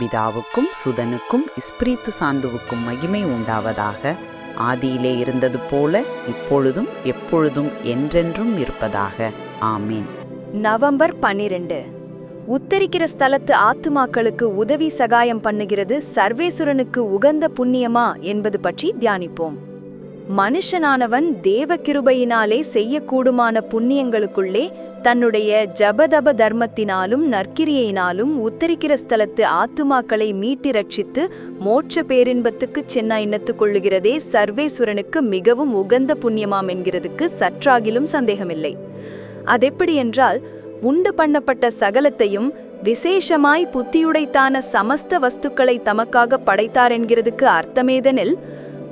பிதாவுக்கும் சுதனுக்கும் இஸ்பிரித்து சாந்துவுக்கும் மகிமை உண்டாவதாக ஆதியிலே இருந்தது போல இப்பொழுதும் எப்பொழுதும் என்றென்றும் இருப்பதாக. ஆமீன். நவம்பர் பன்னிரண்டு. உத்தரிக்கிற ஸ்தலத்து ஆத்துமாக்களுக்கு உதவி சகாயம் பண்ணுகிறது சர்வேசுரனுக்கு உகந்த புண்ணியமா என்பது பற்றி தியானிப்போம். மனுஷனானவன் தேவ கிருபையினாலே செய்யக்கூடுமான புண்ணியங்களுக்குள்ளே தன்னுடைய ஜபதப தர்மத்தினாலும் நற்கிரியினாலும் உத்தரிக்கிற ஸ்தலத்து ஆத்துமாக்களை மீட்டி ரட்சித்து மோட்ச பேரின்பத்துக்கு சென்னா எண்ணத்துக் கொள்ளுகிறதே சர்வேஸ்வரனுக்கு மிகவும் உகந்த புண்ணியமாம் என்கிறதுக்கு சற்றாகிலும் சந்தேகமில்லை. அதெப்படி என்றால் உண்டு பண்ணப்பட்ட சகலத்தையும் விசேஷமாய் புத்தியுடைத்தான சமஸ்த வஸ்துக்களை தமக்காக படைத்தார் என்கிறதுக்கு அர்த்தமேதனில்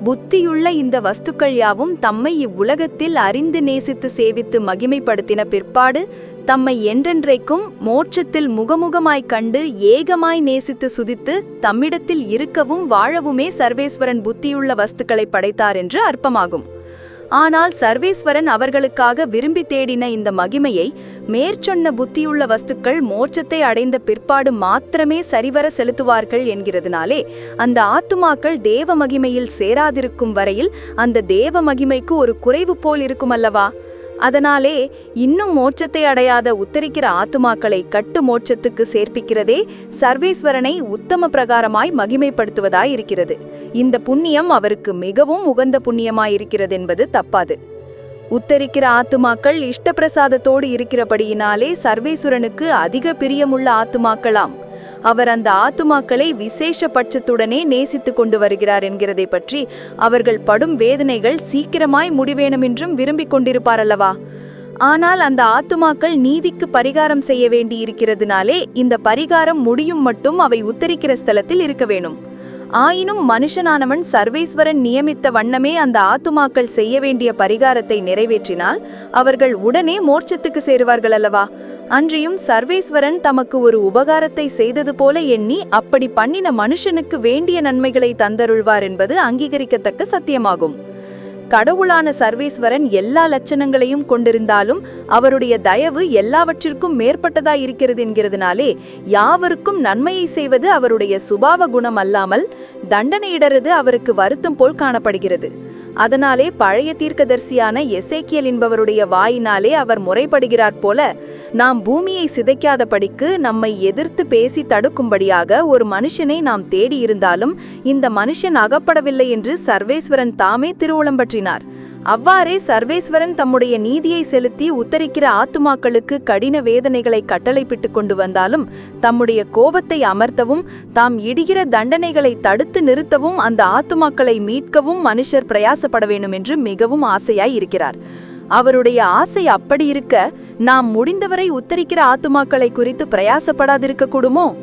புத்தியுள்ள இந்த வஸ்துக்கள் யாவும் தம்மை இவ்வுலகத்தில் அறிந்து நேசித்து சேவித்து மகிமைப்படுத்தின பிற்பாடு தம்மை என்றென்றைக்கும் மோட்சத்தில் முகமுகமாய் கண்டு ஏகமாய் நேசித்து சுதித்து தம்மிடத்தில் இருக்கவும் வாழவுமே சர்வேஸ்வரன் புத்தியுள்ள வஸ்துக்களை படைத்தார் என்று அர்ப்பமாகும். ஆனால் சர்வேஸ்வரன் அவர்களுக்காக விரும்பி தேடின இந்த மகிமையை மேற்சொன்ன புத்தியுள்ள வஸ்துக்கள் மோட்சத்தை அடைந்த பிற்பாடு மாத்திரமே சரிவர செலுத்துவார்கள் என்கிறதுனாலே அந்த ஆத்துமாக்கள் தேவ மகிமையில் சேராதிருக்கும் வரையில் அந்த தேவ மகிமைக்கு ஒரு குறைவு போல் இருக்குமல்லவா? அதனாலே இன்னும் மோட்சத்தை அடையாத உத்தரிக்கிற ஆத்துமாக்களை கட்டு மோட்சத்துக்கு சேர்ப்பிக்கிறதே சர்வேஸ்வரனை உத்தம பிரகாரமாய் மகிமைப்படுத்துவதாய் இருக்கிறது இந்த புண்ணியம் அவருக்கு மிகவும் உகந்த புண்ணியமாயிருக்கிறது என்பது தப்பாது. உத்தரிக்கிற ஆத்துமாக்கள் இஷ்டப்பிரசாதத்தோடு இருக்கிறபடியினாலே சர்வேசுரனுக்கு அதிக பிரியமுள்ள ஆத்துமாக்களாம். அவர் அந்த ஆத்துமாக்களை விசேஷ பட்சத்துடனே நேசித்து கொண்டு வருகிறார் என்கிறதை பற்றி அவர்கள் படும் வேதனைகள் சீக்கிரமாய் முடிவேணுமென்றும் விரும்பிக் கொண்டிருப்பாரல்லவா? ஆனால் அந்த ஆத்துமாக்கள் நீதிக்கு பரிகாரம் செய்ய வேண்டி இருக்கிறதுனாலே இந்த பரிகாரம் முடியும் மட்டும் அவை உத்தரிக்கிற ஸ்தலத்தில் இருக்க வேணும். ஆயினும் மனுஷனானவன் சர்வேஸ்வரன் நியமித்த வண்ணமே அந்த ஆத்துமாக்கள் செய்ய வேண்டிய பரிகாரத்தை நிறைவேற்றினால் அவர்கள் உடனே மோட்சத்துக்கு சேருவார்கள் அல்லவா அன்றியும் சர்வேஸ்வரன் தமக்கு ஒரு உபகாரத்தை செய்தது போல எண்ணி அப்படி பண்ணின மனுஷனுக்கு வேண்டிய நன்மைகளை தந்தருள்வார் என்பது அங்கீகரிக்கத்தக்க சத்தியமாகும். கடவுளான சர்வேஸ்வரன் எல்லா லட்சணங்களையும் கொண்டிருந்தாலும் அவருடைய தயவு எல்லாவற்றிற்கும் மேற்பட்டதாய் இருக்கிறது என்கிறதுனாலே யாவருக்கும் நன்மையை செய்வது அவருடைய சுபாவ குணம் அல்லாமல் தண்டனையிடறது அவருக்கு வருத்தம் போல் காணப்படுகிறது. அதனாலே பழைய தீர்க்கதரிசியான எசேக்கியல் என்பவருடைய வாயினாலே அவர் முறைப்படுகிறார் போல நாம் பூமியை சிதைக்காதபடிக்கு நம்மை எதிர்த்து பேசி தடுக்கும்படியாக ஒரு மனுஷனை நாம் தேடியிருந்தாலும் இந்த மனுஷன் அகப்படவில்லை என்று சர்வேஸ்வரன் தாமே திருவுளம்பற்றினார். அவ்வாறே சர்வேஸ்வரன் தம்முடைய நீதியை செலுத்தி உத்தரிக்கிற ஆத்துமாக்களுக்கு கடின வேதனைகளை கட்டளைப்பிட்டு கொண்டு வந்தாலும் தம்முடைய கோபத்தை அமர்த்தவும் தாம் இடுகிற தண்டனைகளை தடுத்து நிறுத்தவும் அந்த ஆத்துமாக்களை மீட்கவும் மனுஷர் பிரயாசப்பட வேண்டும் என்று மிகவும் ஆசையாய் இருக்கிறார். அவருடைய ஆசை அப்படி இருக்க நாம் முடிந்தவரை உத்தரிக்கிற ஆத்துமாக்களை குறித்து பிரயாசப்படாதிருக்க கூடுமோ?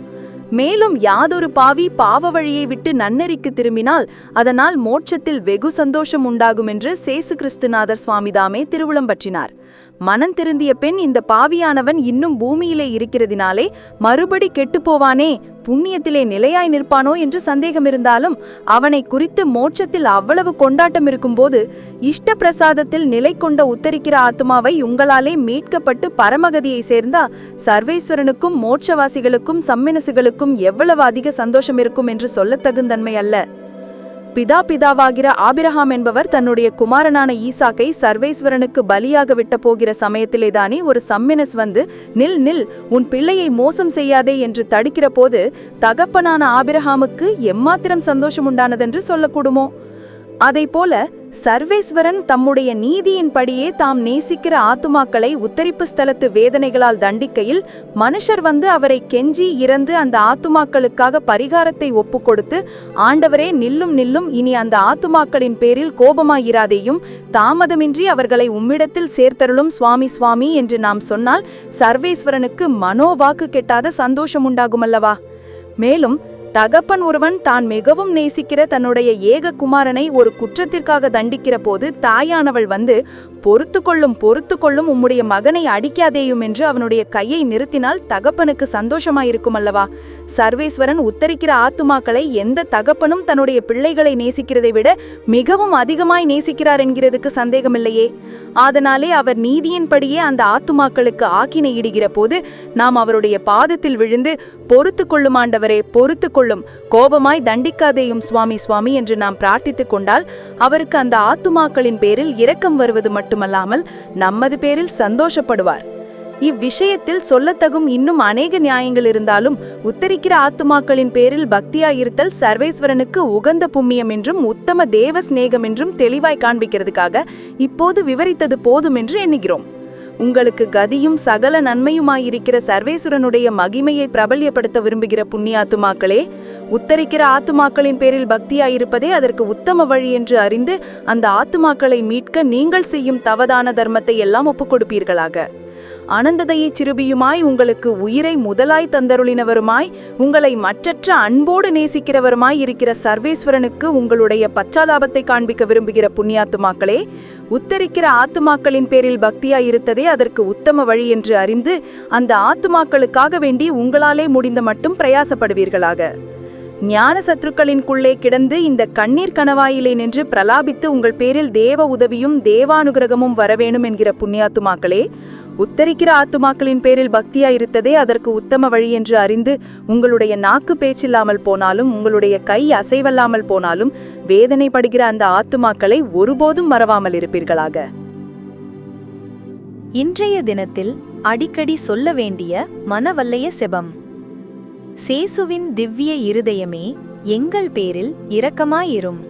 மேலும் யாதொரு பாவி பாவ வழியை விட்டு நன்னெறிக்கு திரும்பினால் அதனால் மோட்சத்தில் வெகு சந்தோஷம் உண்டாகும் என்று சேசு கிறிஸ்துநாதர் சுவாமிதாமே திருவுளம் பற்றினார். மனம் திருந்திய பெண் இந்த பாவியானவன் இன்னும் பூமியிலே இருக்கிறதினாலே மறுபடி கெட்டுப்போவானே புண்ணியத்திலே நிலையாய் நிற்பானோ என்று சந்தேகம் இருந்தாலும் அவனை குறித்து மோட்சத்தில் அவ்வளவு கொண்டாட்டம் இருக்கும்போது இஷ்ட பிரசாதத்தில் நிலை கொண்ட உத்தரிக்கிற ஆத்மாவை உங்களாலே மீட்கப்பட்டு பரமகதியை சேர்ந்தா சர்வேஸ்வரனுக்கும் மோட்சவாசிகளுக்கும் சம்மினசுகளுக்கும் எவ்வளவு அதிக சந்தோஷம் இருக்கும் என்று சொல்லத்தகுந்தன்மை அல்ல. பிதா பிதாவாகிற ஆபிரகாம் என்பவர் தன்னுடைய குமாரனான ஈசாக்கை சர்வேஸ்வரனுக்கு பலியாக விட்ட போகிற சமயத்திலேதானே ஒரு சம்மினஸ் வந்து நில் நில் உன் பிள்ளையை மோசம் செய்யாதே என்று தடுக்கிற போது தகப்பனான ஆபிரகாமுக்கு எம்மாத்திரம் சந்தோஷம் உண்டானதென்று சொல்லக்கூடுமோ? போல சர்வேஸ்வரன் தம்முடைய நீதியின்படியே தாம் நேசிக்கிற ஆத்துமாக்களை உத்தரிப்பு ஸ்தலத்து வேதனைகளால் தண்டிக்கையில் மனுஷர் வந்து அவரை கெஞ்சி இறந்து அந்த ஆத்துமாக்களுக்காக பரிகாரத்தை ஒப்புக்கொடுத்து ஆண்டவரே நில்லும் நில்லும் இனி அந்த ஆத்துமாக்களின் பேரில் கோபமாயிராதேயும் தாமதமின்றி அவர்களை உம்மிடத்தில் சேர்த்தருளும் சுவாமி சுவாமி என்று நாம் சொன்னால் சர்வேஸ்வரனுக்கு மனோவாக்கு கெட்டாத சந்தோஷம் உண்டாகுமல்லவா? மேலும் தகப்பன் ஒருவன் தான் மிகவும் நேசிக்கிற தன்னுடைய ஏக குமாரனை ஒரு குற்றத்திற்காக தண்டிக்கிற போது தாயானவள் வந்து பொறுத்து கொள்ளும் பொறுத்து கொள்ளும் உம்முடைய மகனை அடிக்காதேயும் என்று அவனுடைய கையை நிறுத்தினால் தகப்பனுக்கு சந்தோஷமாயிருக்கும் அல்லவா? சர்வேஸ்வரன் உத்தரிக்கிற ஆத்துமாக்களை எந்த தகப்பனும் தன்னுடைய பிள்ளைகளை நேசிக்கிறதை விட மிகவும் அதிகமாய் நேசிக்கிறார் என்கிறதுக்கு சந்தேகமில்லையே. அதனாலே அவர் நீதியின்படியே அந்த ஆத்துமாக்களுக்கு ஆக்கினை இடுகிற போது நாம் அவருடைய பாதத்தில் விழுந்து பொறுத்து கொள்ளுமாண்டவரே பொறுத்து கொள்ளும். கோபமாய் தண்டிக்காதேயும் சுவாமி சுவாமி என்று நாம் பிரார்த்தித்துக் கொண்டால் அவருக்கு அந்த ஆத்துமாக்களின் பேரில் இரக்கம் வருவது மட்டுமல்லாமல் நமது பேரில் சந்தோஷப்படுவார். இவ்விஷயத்தில் சொல்லத்தகும் இன்னும் அநேக நியாயங்கள் இருந்தாலும் உத்தரிக்கிற ஆத்துமாக்களின் பேரில் பக்தியாயிருத்தல் சர்வேஸ்வரனுக்கு உகந்த புண்ணியம் என்றும் உத்தம தேவ சிநேகம் என்றும் தெளிவாய் காண்பிக்கிறதுக்காக இப்போது விவரித்தது போதும் என்று எண்ணுகிறோம். உங்களுக்கு கதியும் சகல நன்மையுமாயிருக்கிற சர்வேசுரனுடைய மகிமையை பிரபல்யப்படுத்த விரும்புகிற புண்ணியாத்துமாக்களே உத்தரிக்கிற ஆத்துமாக்களின் பேரில் பக்தியாயிருப்பதே அதற்கு உத்தம வழி என்று அறிந்து அந்த ஆத்துமாக்களை மீட்க நீங்கள் செய்யும் தவதான தர்மத்தை எல்லாம் ஒப்புக் கொடுப்பீர்களாக அனந்ததையைச் சிறுபியுமாய் உங்களுக்கு உயிரை முதலாய் தந்தருளினவருமாய் உங்களை மற்றற்ற அன்போடு நேசிக்கிறவருமாய் இருக்கிற சர்வேஸ்வரனுக்கு உங்களுடைய பச்சாதாபத்தை காண்பிக்க விரும்புகிற புண்ணியாத்துமாக்களே உத்தரிக்கிற ஆத்துமாக்களின் பேரில் பக்தியாய் இருத்ததே அதற்கு உத்தம வழி என்று அறிந்து அந்த ஆத்துமாக்களுக்காக வேண்டி உங்களாலே முடிந்த மட்டும் பிரயாசப்படுவீர்களாக. ஞான சத்துருக்களின்குள்ளே கிடந்து இந்த கண்ணீர் கணவாயிலே நின்று பிரலாபித்து உங்கள் பேரில் தேவ உதவியும் தேவானுகிரகமும் வரவேணும் என்கிற புண்ணியாத்துமாக்களே உத்தரிக்கிற ஆத்துமாக்களின் பேரில் பக்தியாயிருத்ததே அதற்கு உத்தம வழி என்று அறிந்து உங்களுடைய நாக்கு பேச்சில்லாமல் போனாலும் உங்களுடைய கை அசைவல்லாமல் போனாலும் வேதனைப்படுகிற அந்த ஆத்துமாக்களை ஒருபோதும் மறவாமல் இருப்பீர்களாக. இன்றைய தினத்தில் அடிக்கடி சொல்ல வேண்டிய மனவல்லைய செபம். சேசுவின் திவ்ய இருதயமே எங்கள் பேரில் இரக்கமாயிரும்.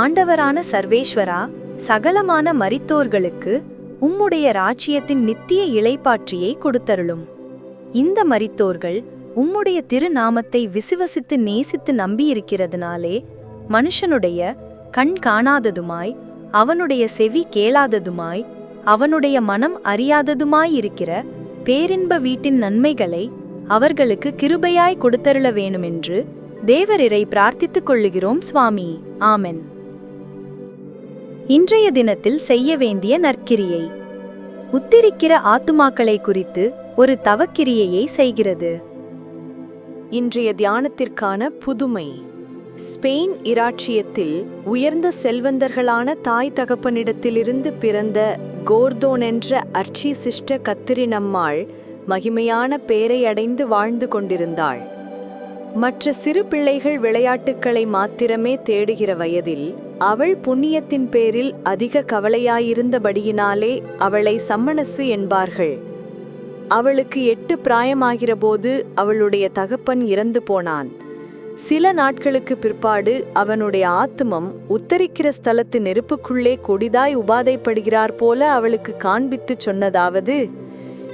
ஆண்டவரான சர்வேஸ்வரா சகலமான மரித்தோர்களுக்கு உம்முடைய ராச்சியத்தின் நித்திய இளைப்பாற்றியை கொடுத்தருளும். இந்த மரித்தோர்கள் உம்முடைய திருநாமத்தை விசுவசித்து நேசித்து நம்பியிருக்கிறதுனாலே மனுஷனுடைய கண் காணாததுமாய் அவனுடைய செவி கேளாததுமாய் அவனுடைய மனம் அறியாததுமாயிருக்கிற பேரின்ப வீட்டின் நன்மைகளை அவர்களுக்கு கிருபையாய் கொடுத்தருள வேணுமென்று தேவரிரை பிரார்த்தித்துக் கொள்ளுகிறோம் சுவாமி. ஆமென். இன்றைய தினத்தில் செய்ய வேண்டிய நற்கிரியை. உத்திரிக்கிற ஆத்துமாக்களை குறித்து ஒரு தவக்கிரியையை செய்கிறது. இன்றைய தியானத்திற்கான புதுமை. ஸ்பெயின் இராச்சியத்தில் உயர்ந்த செல்வந்தர்களான தாய் தகப்பனிடத்திலிருந்து பிறந்த கோர்தோன் என்ற அர்ச்சி சிஷ்ட கத்திரினம்மாள் மகிமையான பேரை அடைந்து வாழ்ந்து கொண்டிருந்தாள். மற்ற சிறு பிள்ளைகள் விளையாட்டுக்களை மாத்திரமே தேடுகிற வயதில் அவள் புண்ணியத்தின் பேரில் அதிக கவலையாயிருந்தபடியினாலே அவளை சம்மணசு என்பார்கள். அவளுக்கு எட்டு பிராயமாகிறபோது அவளுடைய தகப்பன் இறந்து போனான். சில நாட்களுக்கு பிற்பாடு அவனுடைய ஆத்மம் உத்தரிக்கிற ஸ்தலத்து நெருப்புக்குள்ளே கொடிதாய் உபாதைப்படுகிறார் போல அவளுக்கு காண்பித்துச் சொன்னதாவது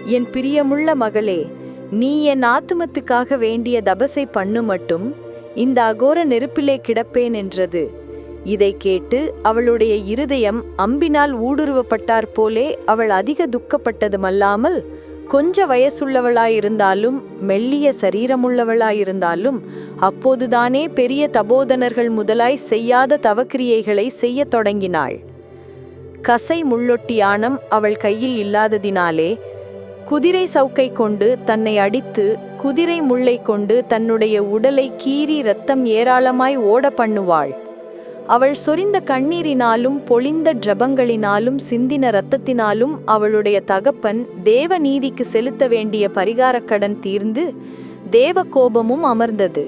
என் பிரியமுள்ள மகளே நீ என் ஆத்துமத்துக்காக வேண்டிய தபசை பண்ணு மட்டும் இந்த அகோர நெருப்பிலே கிடப்பேன் என்றது. இதை கேட்டு அவளுடைய இருதயம் அம்பினால் ஊடுருவப்பட்டார் போலே அவள் அதிக துக்கப்பட்டதுமல்லாமல் கொஞ்ச வயசுள்ளவளாயிருந்தாலும் மெல்லிய சரீரமுள்ளவளாயிருந்தாலும் அப்போதுதானே பெரிய தபோதனர்கள் முதலாய் செய்யாத தவக்கிரியைகளை செய்யத் தொடங்கினாள். கசை முள்ளொட்டியானம் அவள் கையில் இல்லாததினாலே குதிரை சவுக்கை கொண்டு தன்னை அடித்து குதிரை முள்ளை கொண்டு தன்னுடைய உடலை கீறி ரத்தம் ஏராளமாய் ஓட பண்ணுவாள். அவள் சொரிந்த கண்ணீரினாலும் பொழிந்த ஜபங்களினாலும் சிந்தின இரத்தத்தினாலும் அவளுடைய தகப்பன் தேவ நீதிக்கு செலுத்த வேண்டிய பரிகாரக் கடன் தீர்ந்து தேவ கோபமும் அமர்ந்தது.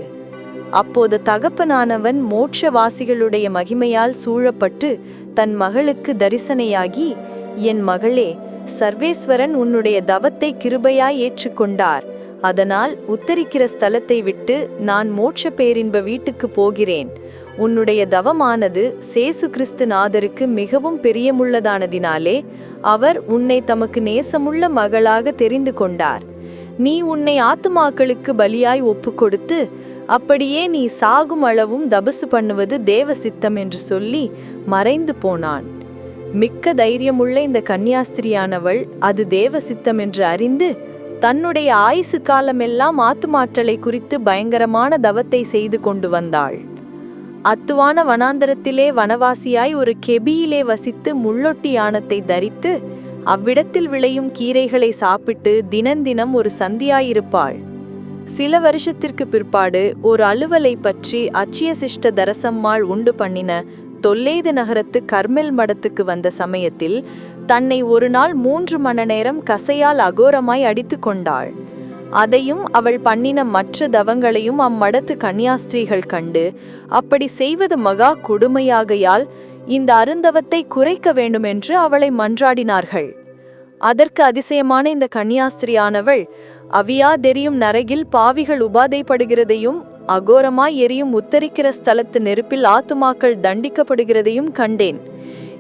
அப்போது தகப்பனானவன் மோட்சவாசிகளுடைய மகிமையால் சூழப்பட்டு தன் மகளுக்கு தரிசனையாகி என் மகளே சர்வேஸ்வரன் உன்னுடைய தவத்தை கிருபையாய் ஏற்றுக்கொண்டார். அதனால் உத்தரிக்கிற ஸ்தலத்தை விட்டு நான் மோட்ச பேரின்ப வீட்டுக்கு போகிறேன். உன்னுடைய தவமானது சேசு கிறிஸ்து நாதருக்கு மிகவும் பெரியமுள்ளதானதினாலே அவர் உன்னை தமக்கு நேசமுள்ள மகளாக தெரிந்து கொண்டார். நீ உன்னை ஆத்துமாக்களுக்கு பலியாய் ஒப்புக்கொடுத்து அப்படியே நீ சாகும் அளவும் தபசு பண்ணுவது தேவ சித்தம் என்று சொல்லி மறைந்து போனான். மிக்க தைரியமுள்ள இந்த கன்னியாஸ்திரியானவள் அது தேவ சித்தம் என்று அறிந்து தன்னுடைய ஆயுசு காலமெல்லாம் ஆத்துமாற்றலை குறித்து பயங்கரமான தவத்தை செய்து கொண்டு வந்தாள். அத்துவான வனாந்தரத்திலே வனவாசியாய் ஒரு கெபியிலே வசித்து முள்ளொட்டி யானத்தை தரித்து அவ்விடத்தில் விளையும் கீரைகளை சாப்பிட்டு தினந்தினம் ஒரு சந்தியாயிருப்பாள். சில வருஷத்திற்கு பிற்பாடு ஒரு அலுவலை பற்றி அச்சிய சிஷ்ட தரசம்மாள் உண்டு பண்ணின தொல்லேது நகரத்து கர்மெல் மடத்துக்கு வந்த சமயத்தில் தன்னை ஒரு நாள் மூன்று மணி நேரம் கசையால் அகோரமாய் அடித்து கொண்டாள். அதையும் அவள் பண்ணின மற்ற தவங்களையும் அம்மடத்து கன்னியாஸ்திரீகள் கண்டு அப்படி செய்வது மகா கொடுமையாகையால் இந்த அருந்தவத்தை குறைக்க வேண்டுமென்று அவளை மன்றாடினார்கள். அதற்கு அதிசயமான இந்த கன்னியாஸ்திரியானவள் அவியா தெரியும் நரகில் பாவிகள் உபாதைப்படுகிறதையும் அகோரமாய் எரியும் உத்தரிக்கிற ஸ்தலத்து நெருப்பில் ஆத்துமாக்கள் தண்டிக்கப்படுகிறதையும் கண்டேன்.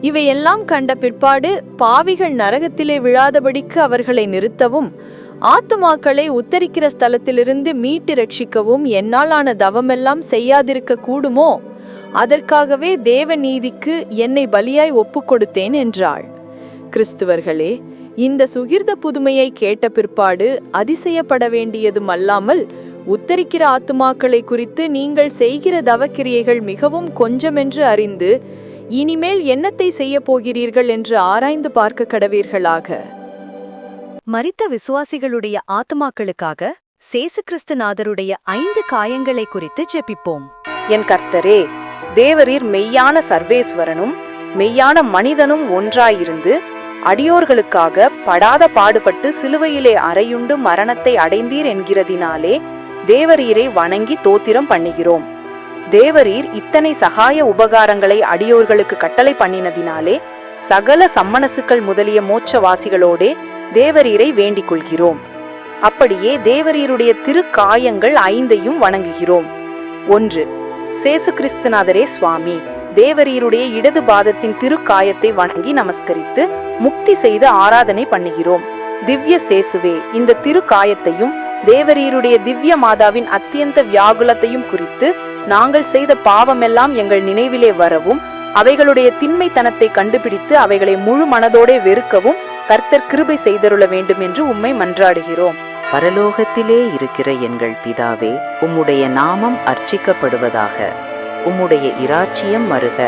இவையெல்லாம் கண்ட பிற்பாடு பாவிகள் நரகத்திலே விழாதபடிக்கு அவர்களை நிறுத்தவும் ஆத்துமாக்களை உத்தரிக்கிற ஸ்தலத்திலிருந்து மீட்டு ரட்சிக்கவும் என்னாலான தவமெல்லாம் செய்யாதிருக்க கூடுமோ? அதற்காகவே தேவ நீதிக்கு என்னை பலியாய் ஒப்பு கொடுத்தேன் என்றாள். கிறிஸ்துவர்களே இந்த சுகிர்த புதுமையை கேட்ட பிற்பாடு அதிசயப்பட வேண்டியதும் அல்லாமல் உத்தரிக்கிற ஆத்துமாக்களை குறித்து நீங்கள் செய்கிற தவக்கிரியைகள் மிகவும் கொஞ்சமென்று அறிந்து இனிமேல் என்னத்தை செய்யப் போகிறீர்கள் என்று ஆராய்ந்து பார்க்க கடவீர்களாக? மரித்த விசுவாசிகளுடைய ஆத்துமாக்களுக்காக சேசு கிறிஸ்துநாதருடைய ஐந்து காயங்களை குறித்து ஜெபிப்போம். என் கர்த்தரே தேவரீர் மெய்யான சர்வேஸ்வரனும் மெய்யான மனிதனும் ஒன்றாயிருந்து அடியோர்களுக்காக படாத பாடுபட்டு சிலுவையிலே அறையுண்டு மரணத்தை அடைந்தீர் என்கிறதினாலே தேவரீரை வணங்கி தோத்திரம் பண்ணுகிறோம். தேவரீர் இத்தனை சகாய உபகாரங்களை அடியோர்களுக்கு கட்டளை பண்ணினதினாலே சகல சம்மனசுக்கள் முதலிய மோட்சவாசிகளோடே தேவரீரை வேண்டிக் கொள்கிறோம் அப்படியே தேவரீருடைய திருக்காயங்கள் ஐந்தையும் வணங்குகிறோம். ஒன்று சேசு கிறிஸ்துநாதரே சுவாமி தேவரீருடைய இடது பாதத்தின் திருக்காயத்தை வணங்கி நமஸ்கரித்து முக்தி செய்து ஆராதனை பண்ணுகிறோம். திவ்ய சேசுவே இந்த திருக்காயத்தையும் தேவரீருடைய திவ்ய மாதாவின் அத்தியந்த வியாகுலத்தையும் குறித்து நாங்கள் செய்த பாவமெல்லாம் எங்கள் நினைவிலே வரவும் அவைகளுடைய திண்மைத்தனத்தை கண்டுபிடித்து அவைகளை முழு மனதோடே வெறுக்கவும் கர்த்தர் கிருபை செய்தருள வேண்டும் என்று உம்மை மன்றாடுகிறோம். பரலோகத்திலே இருக்கிற எங்கள் பிதாவே உம்முடைய நாமம் அர்ச்சிக்கப்படுவதாக உம்முடைய இராச்சியம் மருக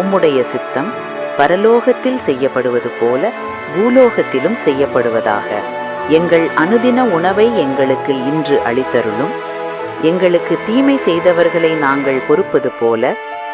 உம்முடைய சித்தம் பரலோகத்தில் செய்யப்படுவது போல பூலோகத்திலும் செய்யப்படுவதாக. எங்கள் அனுதின உணவை எங்களுக்கு இன்று அளித்தருளும். எங்களுக்கு தீமை செய்தவர்களை நாங்கள் பொறுப்பது போல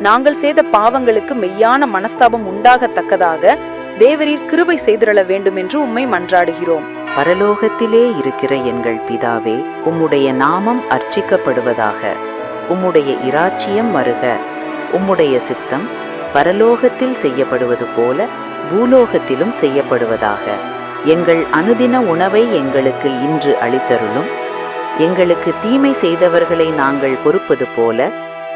நாங்கள் செய்த பாவங்களுக்கு மெய்யான மனஸ்தாபம் உண்டாகத்தக்கதாக தேவரீர் கிருபை செய்திருள வேண்டும் என்று உம்மை மன்றாடுகிறோம். பரலோகத்திலே இருக்கிற எங்கள் பிதாவே உம்முடைய நாமம் அர்ச்சிக்கப்படுவதாக உம்முடைய இராச்சியம் வருக உம்முடைய சித்தம் பரலோகத்தில் செய்யப்படுவது போல பூலோகத்திலும் செய்யப்படுவதாக எங்கள் அனுதின உணவை எங்களுக்கு இன்று அளித்தருளும் எங்களுக்கு தீமை செய்தவர்களை நாங்கள் பொறுப்பது போல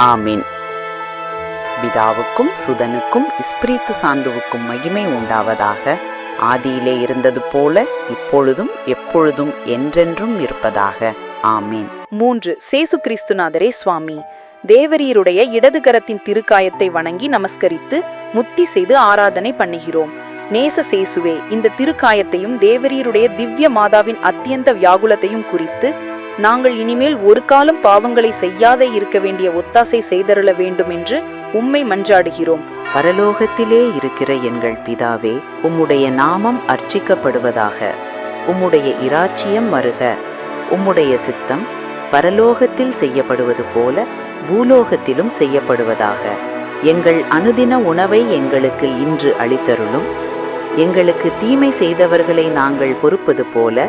ஆமீன். பிதாவுக்கும் சுதனுக்கும் இஸ்பிரித்து சாந்துவுக்கும் மகிமை உண்டாவதாக ஆதியிலே இருந்தது போல இப்பொழுதும் எப்பொழுதும் என்றென்றும் இருப்பதாக. ஆமீன். மூன்று சேசு கிறிஸ்துநாதரே சுவாமி தேவரீருடைய இடது கரத்தின் திருக்காயத்தை வணங்கி நமஸ்கரித்து முத்தி செய்து ஆராதனை பண்ணுகிறோம். நேச சேசுவே இந்த திருக்காயத்தையும் தேவரீருடைய திவ்ய மாதாவின் அத்தியந்த வியாகுலத்தையும் குறித்து நாங்கள் இனிமேல் ஒரு காலம் பாவங்களை செய்யாதே இருக்க வேண்டிய ஒத்தாசை செய்தருள வேண்டும் என்று உம்மை மன்றாடுகிறோம். பரலோகத்திலே இருக்கிற எங்கள் பிதாவே உம்முடைய நாமம் அர்ச்சிக்கப்படுவதாக உம்முடைய இராச்சியம் வருக உம்முடைய சித்தம் பரலோகத்தில் செய்யப்படுவது போல பூலோகத்திலும் செய்யப்படுவதாக. எங்கள் அனுதின உணவை எங்களுக்கு இன்று அளித்தருளும். எங்களுக்கு தீமை செய்தவர்களை நாங்கள் பொறுப்பது போல